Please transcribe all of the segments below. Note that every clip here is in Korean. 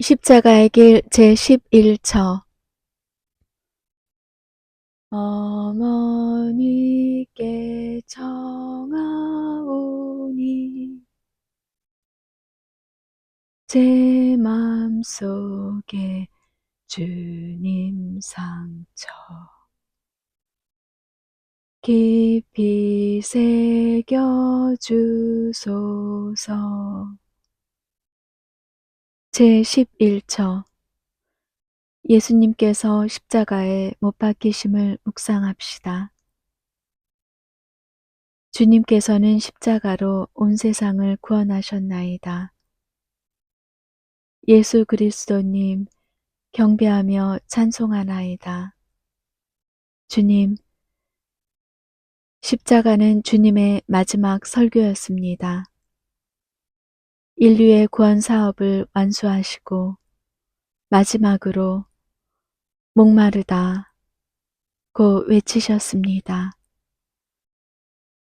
십자가의 길 제11처. 어머니께 청하오니 제 맘속에 주님 상처. 깊이 새겨 주소서 제11처 예수님께서 십자가에 못 박히심을 묵상합시다. 주님께서는 십자가로 온 세상을 구원하셨나이다. 예수 그리스도님 경배하며 찬송하나이다. 주님, 십자가는 주님의 마지막 설교였습니다. 인류의 구원 사업을 완수하시고 마지막으로 목마르다 고 외치셨습니다.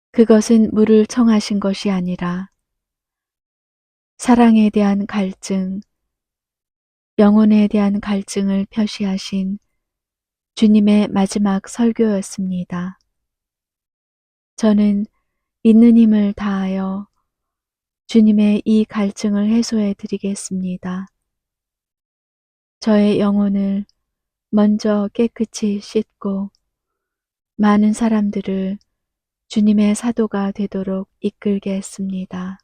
그것은 물을 청하신 것이 아니라 사랑에 대한 갈증, 영혼에 대한 갈증을 표시하신 주님의 마지막 설교였습니다. 저는 있는 힘을 다하여 주님의 이 갈증을 해소해 드리겠습니다. 저의 영혼을 먼저 깨끗이 씻고 많은 사람들을 주님의 사도가 되도록 이끌게 했습니다.